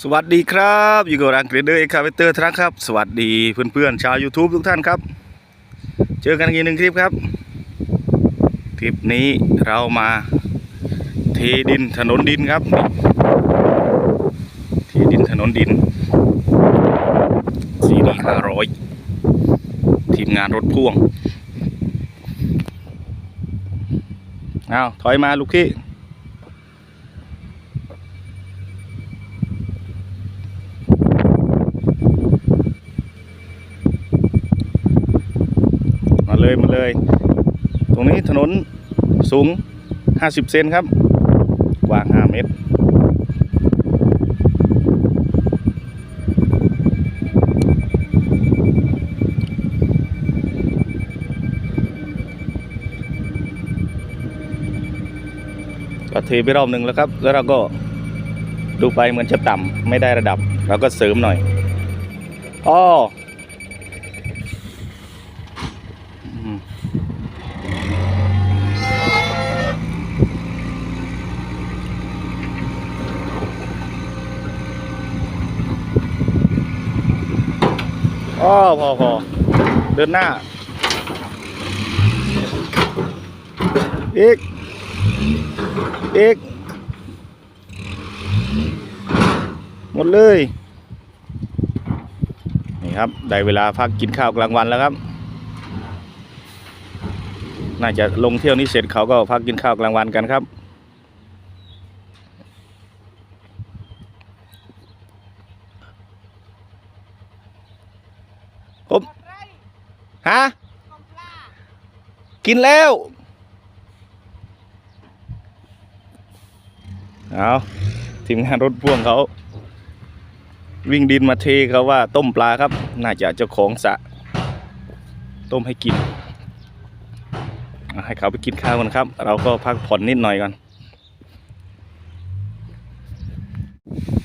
สวัสดีครับอยู่กับรังเกรเดอร์เอ็กคาเวเตอร์ทรัคครับ สวัสดีเพื่อนๆชาว YouTube ทุกท่านครับ เจอกันอีกหนึ่งคลิปครับ คลิปนี้เรามาเทดินถนนดินครับเทดินถนนดินซีดีห้าร้อยทีมงานรถพ่วงเอาถอยมาลูกพี่ เลยมาเลย ตรงนี้ถนนสูง 50 เซนครับ กว้าง 5 เมตร ก็เทไปรอบหนึ่งแล้วครับ แล้วเราก็ดูไปเหมือนจะต่ำไม่ได้ระดับ เราก็เสริมหน่อยอ้อ อ๋อพอพอเดินหน้า อีก อีก หมดเลย นี่ครับ ได้เวลาพักกินข้าวกลางวันแล้วครับ น่าจะลงเที่ยวนี้เสร็จเขาก็พักกินข้าวกลางวันกันครับ ผม ฮะกินแล้ว เอาทีมงานรถพ่วงเขา วิ่งดินมาเทเขาว่าต้มปลาครับ น่าจะเจ้าของสะ ต้มให้กิน ให้เขาไปกินข้าวกันครับ เราก็พักผ่อนนิดหน่อยก่อน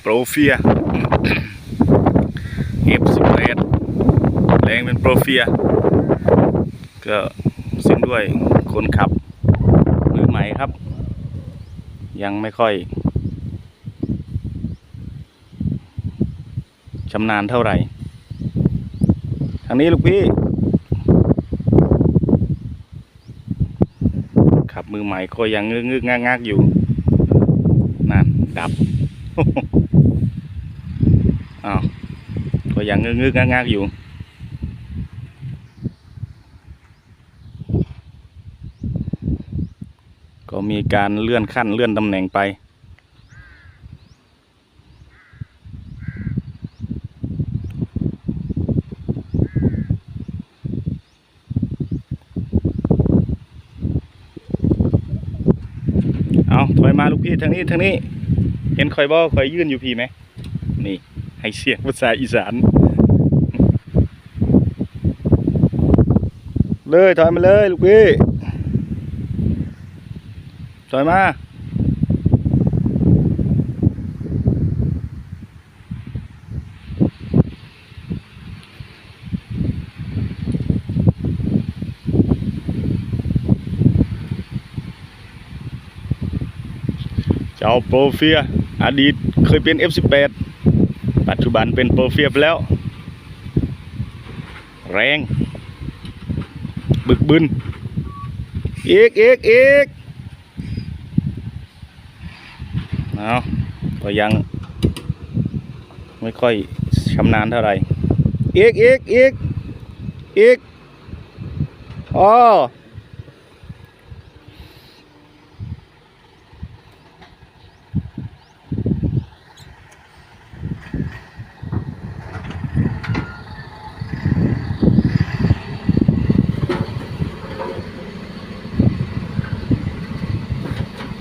โปรเฟียเอฟสิบเอ็ดแรงเป็นโปรเฟีย ก็ซึ่งด้วยคนขับมือใหม่ครับ ยังไม่ค่อยชำนาญเท่าไหร่ ทางนี้ลูกพี่ขับมือใหม่ก็ยังงึกงึกงักงักอยู่ นั่น ดับอ้าวก็ยังงึกงึกงักงักอยู่ ก็มีการเลื่อนขั้นเลื่อนตำแหน่งไปเอาถอยมาลูกพี่ทางนี้ทางนี้ เห็นคอยบอคอยยื่นอยู่พี่ไหม นี่ ให้เสียงภาษาอีสาน เลยถอยมาเลยลูกพี่ ถอยมาเจ้าโปรเฟียอดีตเคยเป็น F18 ปัจจุบันเป็นโปรเฟียไปแล้ว แรง บึกบึนอีกอีกอีก เอาก็ยังไม่ค่อยชำนาญเท่าไหร่อีกอีกอีกอีกอ๋อ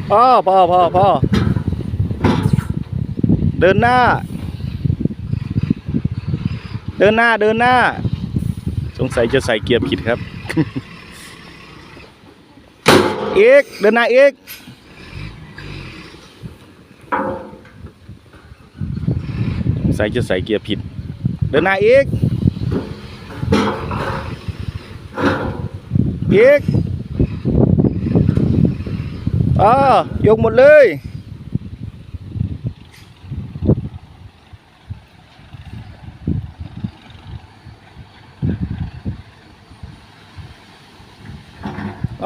พ่อพ่อพ่อพ่อ เดินหน้า เดินหน้าเดินหน้า สงสัยจะใส่เกียร์ผิดครับอีกเดินหน้าอีกสงสัยจะใส่เกียร์ผิด เดินหน้าอีกอีกอ๋อยกหมดเลย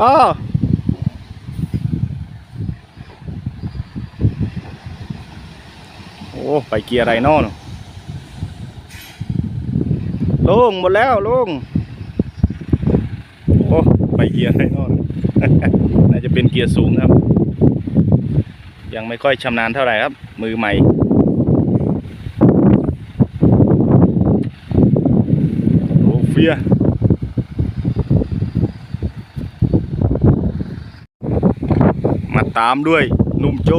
อ๋อโอ้ไปเกียร์อะไรนอนลงหมดแล้วลงโอ้ไปเกียร์อะไรนอนน่าจะเป็นเกียร์สูงครับ ยังไม่ค่อยชำนาญเท่าไหร่ครับ มือใหม่โอ้เฟีย มา ตามด้วยนุ่มโจ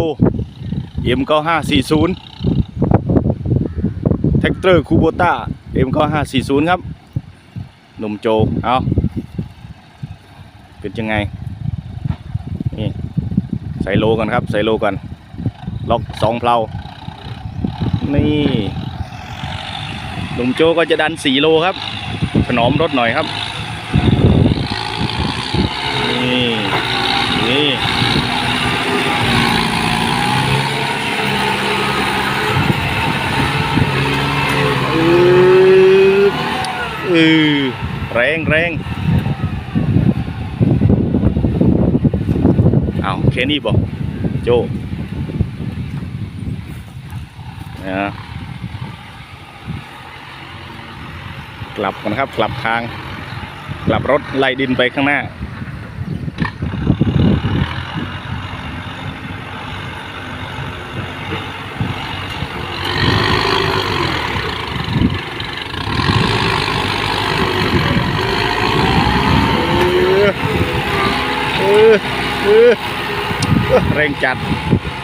M9540 แท็กเตอร์คูโบต้า M9540 ครับนุ่มโจ เอาเป็นยังไง นี่ ใส่โลก่อนครับ ใส่โลก่อน ล็อกสองเพลา นี่หนุ่มโจก็จะดันสี่โลครับ ถนอมรถหน่อยครับ นี่ นี่ ออแรงแรงเอาแค่นี้บอกโจนะกลับกันครับ กลับทาง กลับรถไล่ดินไปข้างหน้า เออเอเร่งจัด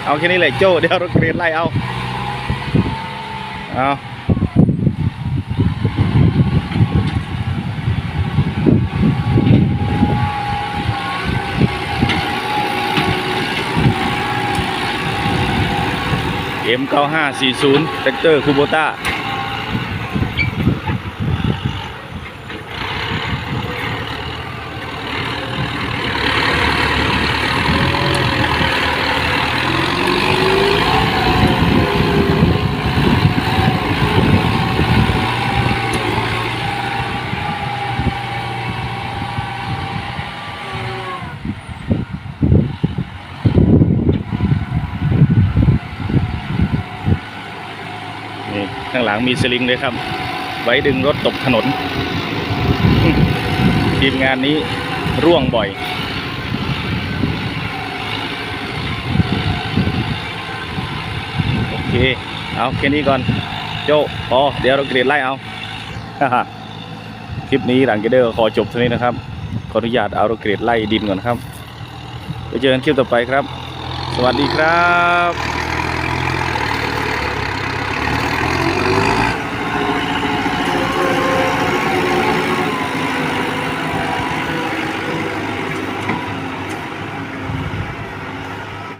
เอาแค่นี้แหละโจ้เดี๋ยวรถเกรียนไล่เอา เอาเอ็มเก้าห้าสี่ศูนย์แท็กเตอร์คูโบต้า หลังมีสลิงเลยครับ ไว้ดึงรถตกถนน ทีมงานนี้ร่วงบ่อย โอเค เอาแค่นี้ก่อน โจพอเดี๋ยวเราเกรดไล่เอา คลิปนี้หลังเกรดเดอร์ขอจบเท่านี้นะครับ ขออนุญาตเอาเราเกรดไล่ดินก่อนครับ ไปเจอกันคลิปต่อไปครับ สวัสดีครับ